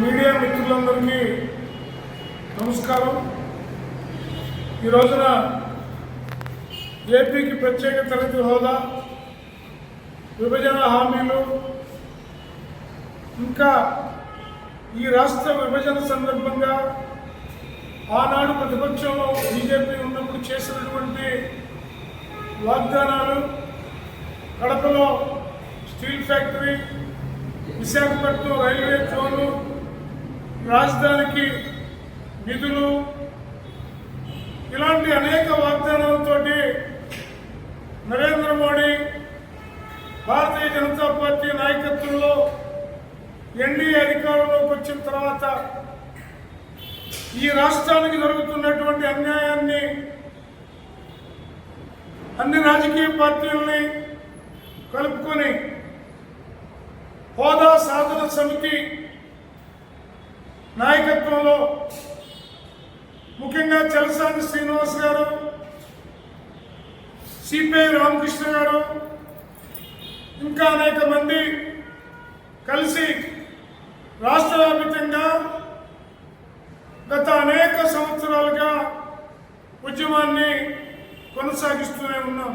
Media మిత్రులందరికీ నమస్కారం. ఈ రోజున ఏపీకి ప్రత్యేక తరగతి హోదా విభజన హామీలు ఇంకా ఈ రాష్ట్ర విభజన సందర్భంగా ఆనాడు ప్రతిపక్షంలో బీజేపీ ఉన్నప్పుడు చేసినటువంటి వాగ్దానాలు కడపలో స్టీల్ ఫ్యాక్టరీ విశాఖపట్నం రైల్వే జోన్లు రాజధానికి నిధులు ఇలాంటి అనేక వాగ్దానాలతో నరేంద్ర మోడీ భారతీయ జనతా పార్టీ నాయకత్వంలో ఎన్డీఏ అధికారంలోకి వచ్చిన తర్వాత ఈ రాష్ట్రానికి జరుగుతున్నటువంటి అన్యాయాన్ని అన్ని రాజకీయ పార్టీలని కలుపుకొని హోదా సాధన సమితి నాయకత్వంలో ముఖ్యంగా చలసాని శ్రీనివాస్ గారు సిపిఐ రామకృష్ణ గారు ఇంకా అనేక మంది కలిసి రాష్ట్ర వ్యాప్తంగా గత అనేక సంవత్సరాలుగా ఉద్యమాన్ని కొనసాగిస్తూనే ఉన్నాం.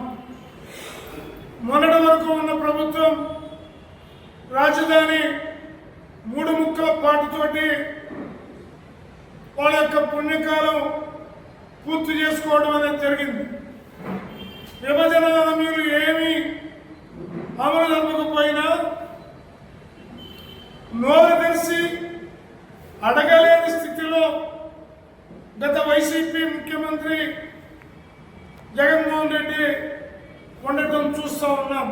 మొన్నటి వరకు ఉన్న ప్రభుత్వం రాజధాని మూడు ముక్కల పాటుతోటి వాళ్ళ యొక్క పుణ్యకాలం పూర్తి చేసుకోవడం అనేది జరిగింది. విభజన హామీలు ఏమి అమలు జరపకపోయినా నోరు తెరిచి అడగలేని స్థితిలో గత వైసీపీ ముఖ్యమంత్రి జగన్మోహన్ రెడ్డి ఉండటం చూస్తూ ఉన్నాం.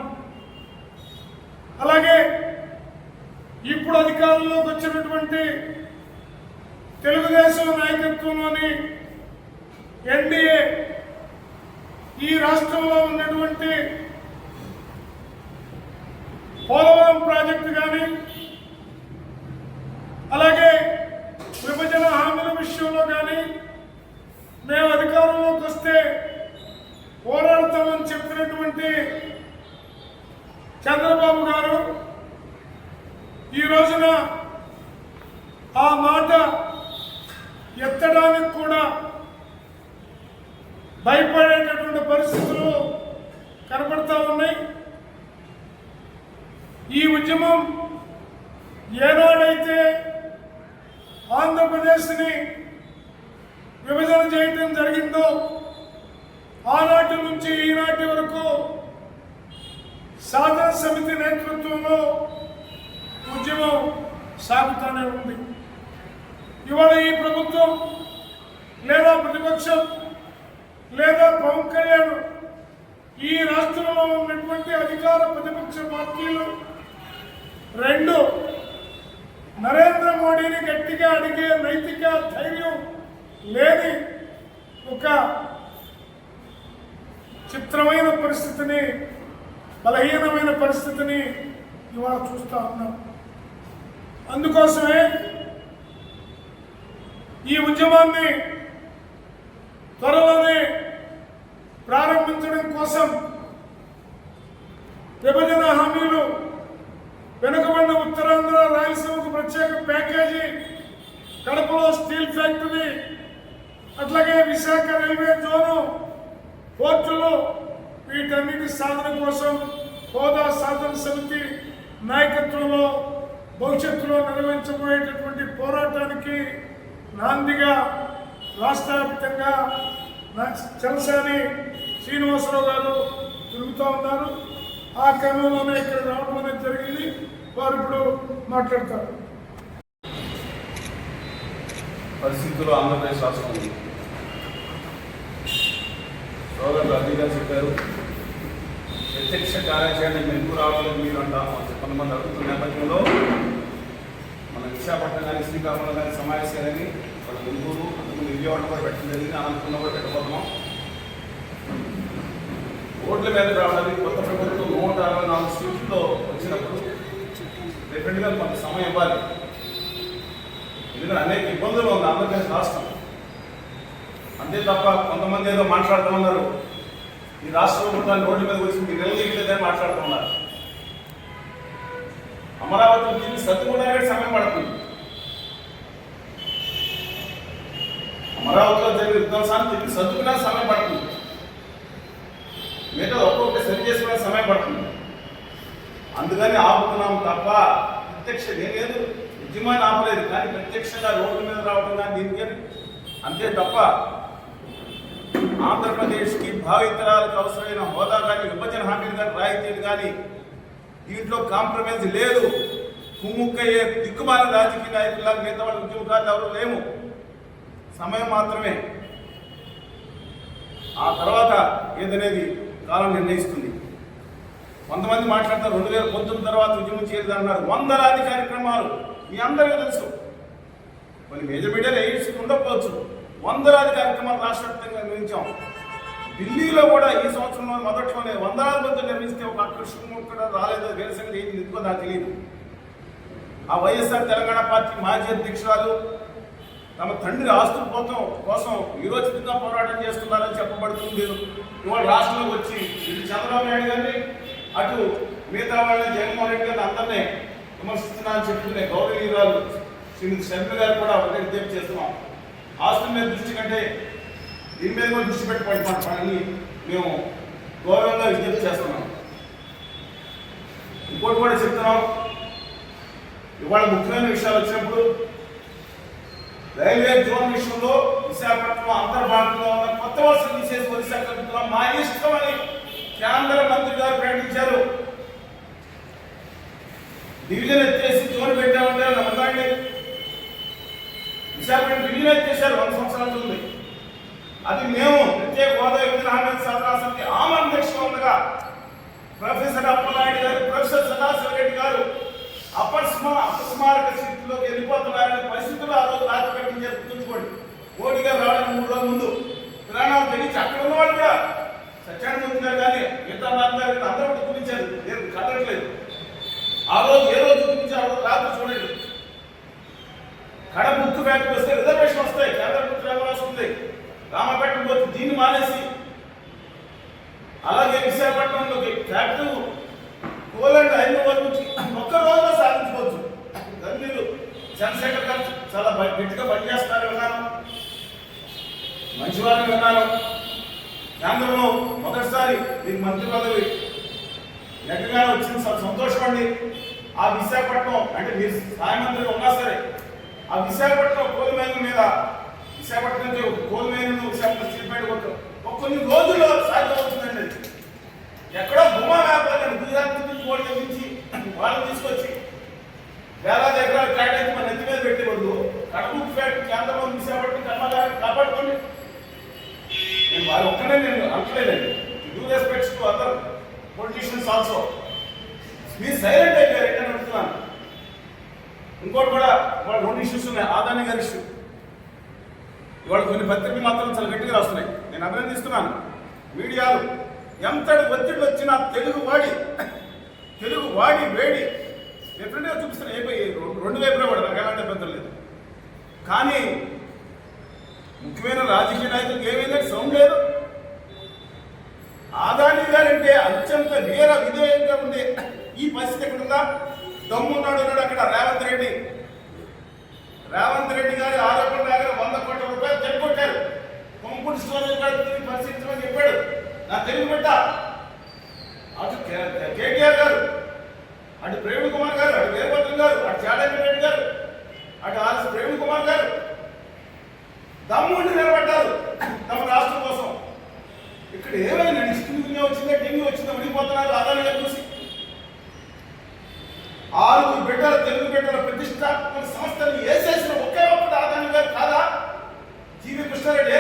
అలాగే ఇప్పుడు అధికారంలోకి వచ్చినటువంటి తెలుగుదేశం నాయకత్వంలోని ఎన్డీఏ ఈ రాష్ట్రంలో ఉన్నటువంటి పోలవరం ప్రాజెక్టు కానీ అలాగే విభజన హామీల విషయంలో కానీ మేము అధికారంలోకి వస్తే పోరాడతామని చెప్పినటువంటి చంద్రబాబు గారు ఈ రోజున ఆ మాట ఎత్తడానికి కూడా భయపడేటటువంటి పరిస్థితులు కనబడతా ఉన్నాయి. ఈ ఉద్యమం ఏనాడైతే ఆంధ్రప్రదేశ్ని విభజన చేయటం జరిగిందో ఆనాటి నుంచి ఈనాటి వరకు సాధన సమితి నేతృత్వంలో ఉద్యమం సాగుతూనే ఉంది. ఇవాళ ఈ ప్రభుత్వం లేదా ప్రతిపక్షం లేదా పవన్ కళ్యాణ్ ఈ రాష్ట్రంలో ఉన్నటువంటి అధికార ప్రతిపక్ష పార్టీలు రెండు నరేంద్ర మోడీని గట్టిగా అడిగే నైతిక ధైర్యం లేని ఒక చిత్రమైన పరిస్థితిని బలహీనమైన పరిస్థితిని ఇవాళ చూస్తూ ఉన్నాం. అందుకోసమే ఈ ఉద్యమాన్ని త్వరలోనే ప్రారంభించడం కోసం విభజన హామీలు వెనుకబడిన ఉత్తరాంధ్ర రాయలసీమకు ప్రత్యేక ప్యాకేజీ కడపలో స్టీల్ ఫ్యాక్టరీ అట్లాగే విశాఖ రైల్వే జోను పోర్టులు వీటన్నిటి సాధన కోసం హోదా సాధన సమితి నాయకత్వంలో భవిష్యత్తులో నిర్వహించబోయేటటువంటి పోరాటానికి నాందిగా రాష్ట్ర వ్యాప్తంగా నా- చలసాని శ్రీనివాసరావు గారు తిరుగుతూ ఉన్నారు. ఆ క్రమంలోనే ఇక్కడ రావడం అనేది జరిగింది. వారు ఇప్పుడు మాట్లాడతారు. పరిస్థితులు ఆంధ్రప్రదేశ్ రాష్ట్రం ఉంది సోదరులు చెప్పారు. ప్రత్యక్ష కార్యాచరణ మెరుగు రావట్లేదు మీరు అంట కొంతమంది అడుగుతున్న నేపథ్యంలో మన విశాఖపట్నం కానీ శ్రీకాకుళం కానీ సమావేశాలని వాళ్ళ గుంటూరు అంతకుముందు విజయవాడ కూడా పెట్టడం జరిగింది. అనంతపురం కూడా పెట్టబోతున్నాం. రోడ్ల మీద రావడానికి కొత్త ప్రభుత్వం నూట అరవై నాలుగు సీట్లతో వచ్చినప్పుడు డెఫినెట్గా కొంత సమయం ఇవ్వాలి. ఎందుకంటే అనేక ఇబ్బందులు ఉంది. ఆంధ్రప్రదేశ్ రాష్ట్రం. అంతే తప్ప కొంతమంది ఏదో మాట్లాడుతూ ఉన్నారు. ఈ రాష్ట్రం ప్రభుత్వాన్ని రోడ్ల మీద వచ్చి మీరు నిలదీయలేదని మాట్లాడుతున్నారు. అమరావతిని తిరిగి సర్దుకోవడానికి సమయం పడుతుంది. అమరావతిలో జరిగిన విధ్వంసాన్ని తిరిగి సర్దుకునేందుకు సమయం పడుతుంది. మిగతా ఒక్కొక్కటి సరి చేసుకునే సమయం పడుతుంది. అందుకని ఆపుతున్నాము తప్ప ప్రత్యక్ష నేనేది నిజమైన ఆపలేదు కానీ ప్రత్యక్షంగా రోడ్ల మీద రావడం కానీ దీనికి అంతే తప్ప ఆంధ్రప్రదేశ్కి భావితరాలకు అవసరమైన హోదా కానీ విభజన హామీలు కానీ రాయితీలు కానీ దీంట్లో కాంప్రమైజ్ లేదు. కుమ్ముక్కయ్యే దిక్కుమాల రాజకీయ నాయకుల మిగతా వాళ్ళ ఉద్యోగాలు ఎవరు లేము. సమయం మాత్రమే. ఆ తర్వాత ఏదనేది కాలం నిర్ణయిస్తుంది. కొంతమంది మాట్లాడతారు రెండు వేల పంతొమ్మిది తర్వాత ఉద్యమం చేయాలన్నారు. వందలాది కార్యక్రమాలు మీ అందరికీ తెలుసు. కొన్ని మేజర్ మీడియాలో ఎయిడ్స్ ఉండకపోవచ్చు. వందలాది కార్యక్రమాలు రాష్ట్ర వ్యాప్తంగా నిర్మించాం ఢిల్లీలో కూడా ఈ సంవత్సరంలో మొదట్లోనే వందలాది మంది నిర్మిస్తే ఒక అకృష్ణ కూడా రాలేదు. వేరే సంగతి ఏంటి ఎందుకో నాకు తెలియదు ఆ వైఎస్ఆర్ తెలంగాణ పార్టీ మాజీ అధ్యక్షురాలు తమ తండ్రి ఆస్తుల కోసం కోసం విరోచితంగా పోరాటం చేస్తున్నారని చెప్పబడుతుంది. ఇవాళ రాష్ట్రంలోకి వచ్చి ఇది చంద్రబాబు నాయుడు గారిని అటు మిగతా వాళ్ళని జగన్మోహన్ రెడ్డి గారిని అందరినీ విమర్శిస్తున్నారని చెప్తున్న గౌరవీయురాలు శ్రీమతి శర్మి గారు కూడా ఒకటే విజ్ఞప్తి చేస్తున్నాం. ఆస్తుల మీద దృష్టి కంటే దీని మీద కూడా దృష్టి పెట్టి పడి మేము గౌరవంగా విజ్ఞప్తి చేస్తున్నాం. ఇంకోటి కూడా చెప్తున్నాం. ఇవాళ ముఖ్యమైన విషయాలు వచ్చినప్పుడు రైల్వే జోన్ విషయంలో విశాఖపట్నం అంతర్భాగంలో ఉన్న కొత్త వలసలు తీసేసి విశాఖపట్నం మా ఇష్టం అని కేంద్ర మంత్రి గారు ప్రకటించారు. డివిజన్ ఎత్తేసి జోన్ పెట్టామంటే నమ్మకండి విశాఖపట్నం డివిజన్ చేశారు వంద సంవత్సరాల ఉంది. అది మేము ప్రత్యేక హోదా విభజన హామీ సలహా సమితి ఆమరణ ఉండగా ప్రొఫెసర్ అప్పలనాయుడు గారు ప్రొఫెసర్ సదాశివ రెడ్డి గారు అపస్మ అపస్మారక స్థితిలోకి వెళ్ళిపోతున్నారనే పరిస్థితులు ఆ రోజు రాజు పెట్టించారు గుర్తుంచుకోండి మోడీ గారు రావడానికి మూడు రోజుల ముందు ప్రాణాలు తెగించి అక్కడ ఉన్నవాళ్ళు కూడా సత్యానంద గారు కానీ మిగతా నాన్న గారు అందరూ కూడా చూపించారు నేను కదలట్లేదు ఆ రోజు ఏ రోజు చూపించారు రాత్రి చూడండి కడ బుక్ ఫ్యాక్టరీ వస్తే రిజర్వేషన్ వస్తాయి కేంద్ర ప్రభుత్వం వస్తుంది. రామపేట పోతే దీన్ని మానేసి అలాగే విశాఖపట్నంలోకి ఫ్యాక్టరీ పోలాండ్ హైదరాబాద్ వరకు ఒక్క రోజులో సాధించుకోవచ్చు. మీరు చంద్రశేఖర్ గారు చాలా గట్టిగా పనిచేస్తున్నారు విన్నాను. మంచి వారిని విన్నాను. కేంద్రంలో మొదటిసారి మీకు మంత్రి పదవి ఎక్కగానే వచ్చింది. చాలా ఆ విశాఖపట్నం అంటే మీరు సాయం మంత్రి ఉన్నా సరే ఆ విశాఖపట్నం కోల్ మైన్ మీద విశాఖపట్నం నుంచి coal mine Visakhapatnam steel plant ఒక ఒక కొన్ని రోజుల్లో సాధ్యమవుతుందండి అది. ఎక్కడో బొమ్మ వ్యాపారం గుజరాత్ నుంచి కోడి నుంచి వాళ్ళు తీసుకొచ్చి. వేలాది ఎకరాలు ఫ్లాట్ అయితే మన నెత్తి మీద పెట్టే బదులు కడప ఫ్యాక్టరీ కేంద్రంలో విశాఖపట్నం కర్మాగారం కాపాడుకోండి. నేను వారు ఒక్కనే నేను అంటలేదండి due respects to other politicians also మీరు సైలెంట్ అయిపోయారు ఏంటని అడుగుతున్నాను ఇంకోటి కూడా ఇవాళ రెండు ఇష్యూస్ ఉన్నాయి. ఆదాని గారి ఇష్యూ ఇవాళ కొన్ని పత్రికలు మాత్రం చాలా గట్టిగా రాస్తున్నాయి. నేను అభినందిస్తున్నాను. మీడియాలు ఎంతటి ఒత్తిడి వచ్చినా తెలుగు వాడి తెలుగు వాడి వేడి. ఎప్పుడైనా చూపిస్తాను. అయిపోయి రెండు వైపులా కూడా నాకు ఎలాంటి లేదు. కానీ ముఖ్యమైన రాజకీయ నాయకులకు ఏమైందంటే సౌండ్ లేదు. ఆదాని గారంటే అత్యంత నేర విధేయంగా ఉండే ఈ పరిస్థితి ఎక్కడుందా? దమ్మున్నాడు అక్కడ రేవంత్ రెడ్డి. రేవంత్ రెడ్డి గారి ఆరోపణ దగ్గర వంద కోట్ల రూపాయలు చెక్కొట్టారు కొంపుడు స్టోరేజ్ గారు పరిశీలించమని చెప్పాడు. నా తెలుగు బిడ్డ. అటు కేటీఆర్ గారు అటు ప్రేమ్ కుమార్ గారు అటు వీరభద్రం గారు అటు చాడకి రెడ్డి గారు అటు ఆర్ఎస్ ప్రేమ్ కుమార్ గారు దమ్ముండి నిలబడ్డారు తమ రాష్ట్రం కోసం. ఇక్కడ ఏమైనా డిస్ట్రిబ్యూషన్ వచ్చిందా? డింగి వచ్చిందా? ఉండిపోతున్నారు ఆదాయంగా చూసి. ఆరుగురు బిడ్డల తెలుగు బిడ్డల ప్రతిష్టాత్మక సంస్థలు ఏ చూస్తారంటే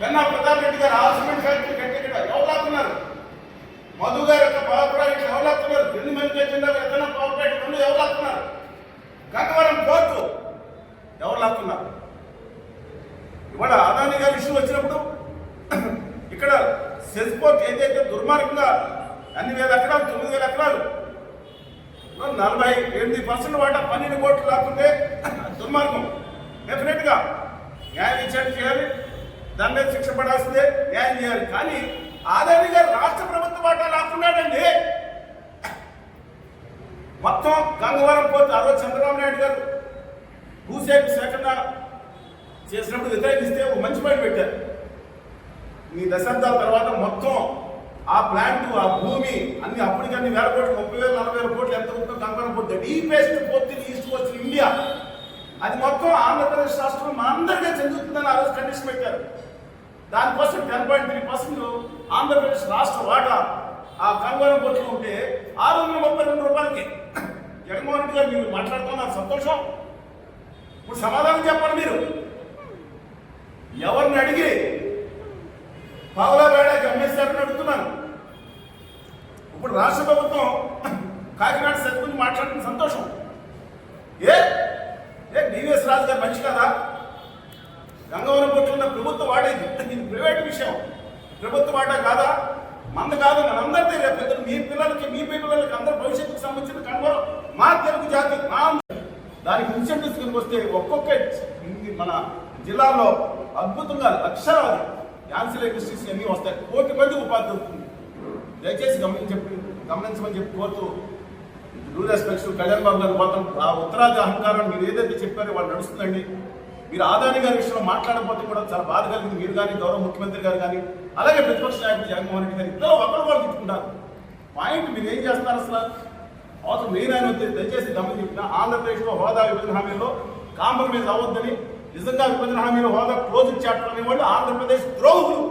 వెన్నా ప్రతాప్ రెడ్డి గారు ఆ సిమెంట్ ఫ్యాక్టరీ కట్టిక్కడ ఎవరు మధు గారు యొక్క పవర్ ప్రాజెక్ట్ ఎవరు లాక్కున్నారు ఢిల్లీ మంది తెచ్చిందా విత్తనం పవర్ ప్రాజెక్ట్ రెండు ఎవరు లాక్కున్నారు గంగవరం పోర్టు ఎవరు లాక్కున్నారు ఇవాళ అదాని గారి ఇష్యూ వచ్చినప్పుడు ఇక్కడ సెస్పోర్ట్ ఏదైతే దుర్మార్గంగా అన్ని వేల ఎకరాలు తొమ్మిది వేల ఎకరాలు నలభై ఎనిమిది పర్సెంట్ వాటా పన్నెండు కోట్లు లాక్కుంటే దుర్మార్గం. డెఫినెట్గా న్యాయ విచారణ చేయాలి. దాని మీద శిక్ష పడాల్సిందే. న్యాయం చేయాలి. కానీ ఆదాని గారు రాష్ట్ర ప్రభుత్వ వాటా లాక్కున్నాడండి. మొత్తం గంగవరం పోతే ఆ రోజు చంద్రబాబు నాయుడు గారు భూసేపు సేకరణ చేసినప్పుడు వ్యతిరేకిస్తే ఒక మంచి పాయింట్ పెట్టారు. ఈ దశాబ్దాల తర్వాత మొత్తం ఆ ప్లాంట్ ఆ భూమి అన్ని అప్పటికన్నీ వేల కోట్లు ముప్పై వేల నలభై వేల కోట్లు ఎంత ఉంటుందో కంకణం పోతుంది డీపెస్ట్ పోతుంది ఈస్ట్ కోస్ట్ ఇండియా అది మొత్తం ఆంధ్రప్రదేశ్ రాష్ట్రం అందరికీ చెందుతుందని ఆ రోజు కండిషన్ పెట్టారు. దానికోసం ten point three percent Andhra Pradesh రాష్ట్ర వాటా ఆ కంగవరం పోర్టులో ఉంటే ఆరు వందల ముప్పై రెండు రూపాయలకి. జగన్మోహన్ రెడ్డి గారు మీరు మాట్లాడుతున్నారు సంతోషం. ఇప్పుడు సమాధానం చెప్పండి మీరు. ఎవరిని అడిగి పావులా వేళకి అమ్మేస్తారని అడుగుతున్నాను. ఇప్పుడు రాష్ట్ర ప్రభుత్వం కాకినాడ సెట్ గురించి సంతోషం. ఏ? ఏ డివిఎస్ రాజు గారు మంచి కదా? గంగవరం పట్టుకున్న ప్రభుత్వ వాడేది. ఇది ప్రైవేట్ విషయం. ప్రభుత్వ వాటా కాదా? మంద కాదు మనందరిది రేపు పొద్దున్న మీ పిల్లలకి మీ పిల్లలకి అందరి భవిష్యత్తుకు సంబంధించిన కనుగోలు మా తెలుగు జాతి మా దానికి ఇన్సెంటివ్స్ కింద వస్తే ఒక్కొక్క ఇది మన జిల్లాలో అద్భుతంగా లక్షలాది యాన్సిల్ ఇండస్ట్రీస్ అన్నీ వస్తాయి. కోటి మంది ఉపాధి దొరుకుతుంది దయచేసి గమనించి గమనించమని చెప్పి కోరుతూ రూరల్ ఎస్పెక్ట్స్ కళ్యాణ్ బాబు గారు మాత్రం ఆ ఉత్తరాది అహంకారం మీరు ఏదైతే చెప్పారో వాళ్ళు నడుస్తుందండి. మీరు ఆదాని గారి విషయంలో మాట్లాడకపోతే కూడా చాలా బాధ కలిగింది. మీరు కానీ గౌరవ ముఖ్యమంత్రి గారు కానీ అలాగే ప్రతిపక్ష నాయకుడు జగన్మోహన్ రెడ్డి గారు ఇద్దరు ఒకరు వాళ్ళు తిట్టుకుంటారు. పాయింట్ మీరు ఏం చేస్తున్నారు అసలు? అవసరం మెయిన్ ఆయన వచ్చి దయచేసి గమని చెప్పిన ఆంధ్రప్రదేశ్లో హోదా విభజన హామీలో కాంప్రమైజ్ అవ్వద్దని నిజంగా విభజన హామీలో హోదా క్లోజ్ చాప్టర్ అనేవాళ్ళు ఆంధ్రప్రదేశ్ ద్రోహులు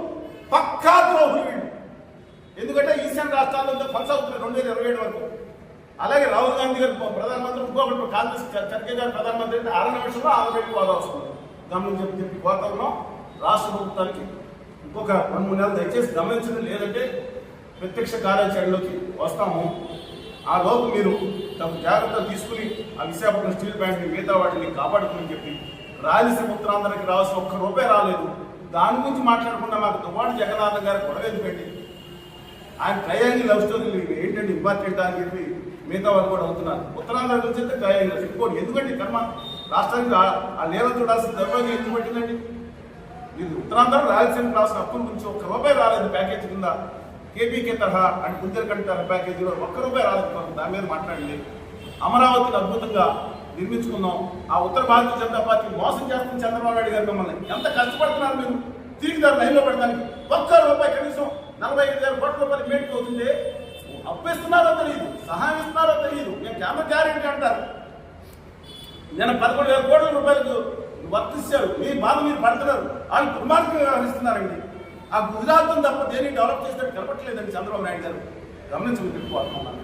పక్కా ద్రోహులు ఎందుకంటే ఈశాన్య రాష్ట్రాల్లో కొనసాగుతుంది రెండు వేల ఇరవై ఏడు వరకు. అలాగే రాహుల్ గాంధీ గారు ప్రధానమంత్రి ఇంకొకటి కాంగ్రెస్ ఖర్గే గారు ప్రధానమంత్రి అంటే ఆరు నిమిషంలో ఆంధ్రప్రదేశ్ హోదా వస్తుంది. గమనించి చెప్పి చెప్పి రాష్ట్ర ప్రభుత్వానికి ఇంకొక రెండు మూడు నెలలు దయచేసి గమనించడం. లేదంటే ప్రత్యక్ష కార్యాచరణలోకి వస్తాము. ఆ లోపు మీరు తమ జాగ్రత్తలు తీసుకుని ఆ విశాఖపట్నం స్టీల్ ప్లాంట్ని మిగతా వాటిని కాపాడుకుని చెప్పి రాయలసీమ ఉత్తరాంధ్రకి రావాల్సిన ఒక్క రూపాయి రాలేదు. దాని గురించి మాట్లాడకుండా మాకు దువ్వాడు జగన్నాథం గారు గొడవ ఎందుకండి? ఆయన ట్రయాంగిల్ లవ్ స్టోరీలు ఏంటంటే ఇంపార్టెంట్ అని చెప్పి మిగతా వాళ్ళు కూడా అవుతున్నారు. ఉత్తరాంధ్ర నుంచి అయితే ట్రయాంగిల్ ఇంకోటి ఎందుకంటే కర్మ రాష్ట్రానికి ఆ- నేల చూడాల్సిన దెబ్బకి ఎందుకు పట్టిందండి? ఇది ఉత్తరాంధ్ర రాయలసీమ రాసిన అప్పుల నుంచి ఒక్క రూపాయి రాలేదు ప్యాకేజ్ కింద. కేపీకే తరహా అండ్ గుంజరకంట ప్యాకేజీలో ఒక్క రూపాయి రాలేదు. మనం దాని మీద మాట్లాడండి. అమరావతిని అద్భుతంగా నిర్మించుకుందాం ఆ ఉత్తర భారతీయ జనతా పార్టీ మోసం చేస్తున్న చంద్రబాబు నాయుడు గారు మిమ్మల్ని ఎంత కష్టపడుతున్నారు మీరు? తిరిగి దాన్ని లైన్లో పెడతానికి ఒక్క రూపాయి కనీసం నలభై ఐదు వేల కోట్ల రూపాయలు మేటికి అవుతుంది అప్పిస్తున్నారో తెలియదు సహాయం ఇస్తున్నారో తెలియదు మేము కెమెరా గ్యారెంటీ అంటారు. నేను పదకొండు వేల కోట్ల రూపాయలకు వర్తిస్తారు మీ బాధ మీరు పడుతున్నారు వాళ్ళు దుర్మార్గంగా వ్యవహరిస్తున్నారండి. ఆ గుజరాత్ను తప్ప దేని డెవలప్ చేసినట్టు కనపట్లేదండి చంద్రబాబు నాయుడు గారు. మీరు చెప్పుకోవాలన్నాను